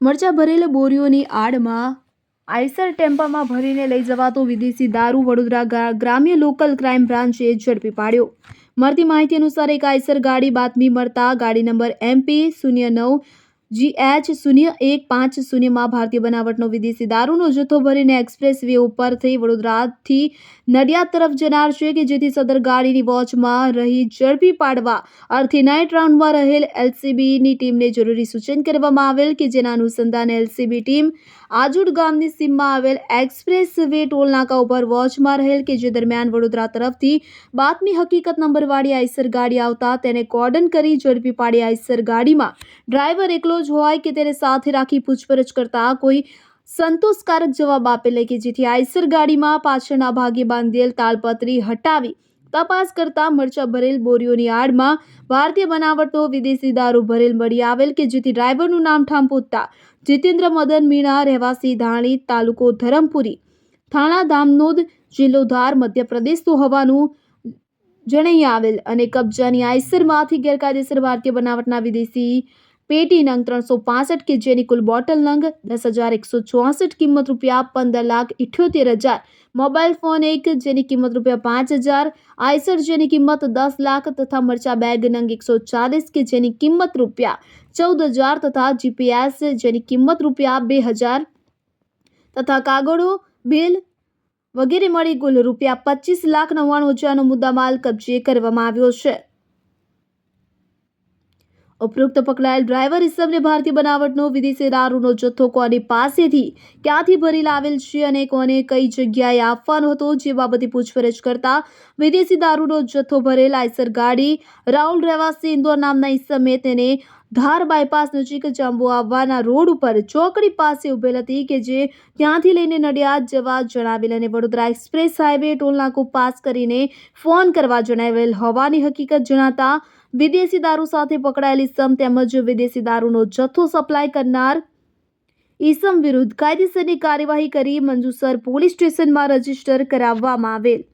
મરચા ભરેલા બોરીઓની આડમાં આઈસર ટેમ્પામાં ભરીને લઈ જવાતો વિદેશી દારૂ વડોદરા ગ્રામ્ય લોકલ ક્રાઇમ બ્રાન્ચે ઝડપી પાડ્યો. મળતી માહિતી અનુસાર એક આઈસર ગાડી બાતમી મળતા ગાડી નંબર એમપી શૂન્ય નવ જીએચ શૂન્ય એક પાંચ શૂન્યમાં ભારતીય બનાવટનો વિદેશી દારૂનો જથ્થો ભરીને એક્સપ્રેસ વે ઉપરથી વડોદરાથી નડિયાદ તરફ જનાર છે કે જેથી સદર ગાડીની વોચમાં રહી ઝડપી પાડવા અર્થે નાઇટ રાઉન્ડમાં રહેલ એલસીબીની ટીમને જરૂરી સૂચન કરવામાં આવેલ કે જેના અનુસંધાને એલસીબી ટીમ આજુડ ગામની સીમમાં આવેલ એક્સપ્રેસ વે ટોલ નાકા ઉપર વોચમાં રહેલ કે જે દરમિયાન વડોદરા તરફથી બાતમી હકીકત નંબરવાળી આઈસર ગાડી આવતા તેને કોર્ડન કરી ઝડપી પાડી આઈસર ગાડીમાં ડ્રાઈવર એકલો જ હોય કે તેને સાથે રાખી પૂછપરછ કરતા કોઈ સંતોષકારક જવાબ આપેલ કે જેથી આઈસર ગાડીમાં પાછળના ભાગે બાંધેલ તાલપત્રી હટાવી તપાસ કરતા મરચા ભરેલ બોરીઓની આડમાં ભારતીય બનાવટનો વિદેશી દારૂ ભરેલ મળી આવેલ કે જેથી ડ્રાઈવરનું નામ ઠામ પૂછતા જીતેન્દ્ર મદન મીણા, રહેવાસી ધાણી, તાલુકો ધરમપુરી, થાણા ધામનોદ જિલ્લો ધાર, મધ્યપ્રદેશનું હોવાનું જણાઈ આવેલ અને કબજાની આઈસરમાંથી ગેરકાયદેસર ભારતીય બનાવટના વિદેશી પેટી નંગ ત્રણસો પાસઠ કે જેની કુલ બોટલ નંગ દસ હજાર એકસો ચોસઠ કિંમત રૂપિયા પંદર લાખ ઇઠ્યોતેર હજાર મોબાઈલ ફોન એક જેની કિંમત રૂપિયા પાંચ હજાર આઈસર જેની કિંમત દસ લાખ તથા મરચા બેગ નંગ એકસો ચાલીસ કે જેની કિંમત રૂપિયા ચૌદ હજાર તથા જીપીએસ જેની કિંમત રૂપિયા બે હજાર તથા કાગળો બિલ વગેરે મળી કુલ રૂપિયા પચીસ લાખ નવ્વાણું હજારનો મુદ્દામાલ કબજે કરવામાં આવ્યો છે ઉપરોક્ત પકડાયેલ ડ્રાઈવર ઇસમને ભારતીય બનાવટનો વિદેશી દારૂનો જથ્થો કોની પાસેથી ક્યાંથી ભરી લાવેલ છે અને કોને કઈ જગ્યાએ આપવાનો હતો જે બાબતે પૂછપરછ કરતા વિદેશી દારૂનો જથ્થો ભરેલ આઈસર ગાડી રાહુલ રહેવાસી ઇન્દોર નામના ઇસમે તેને ધાર બાયપાસ નજીક જાંબુ આવવાના રોડ ઉપર ચોકડી પાસે ઉભેલ હતી કે જે ત્યાંથી લઈને નડિયાદ જવા જણાવેલ અને વડોદરા એક્સપ્રેસ હાઈવે ટોલ નાકું પાસ કરીને ફોન કરવા જણાવેલ હોવાની હકીકત જણાતા વિદેશી દારૂ સાથે પકડાયેલ ઇસમ તેમજ વિદેશી દારૂનો જથ્થો સપ્લાય કરનાર ઈસમ વિરુદ્ધ કાયદેસરની કાર્યવાહી કરી મંજુસર પોલીસ સ્ટેશનમાં રજિસ્ટર કરાવવામાં આવેલ।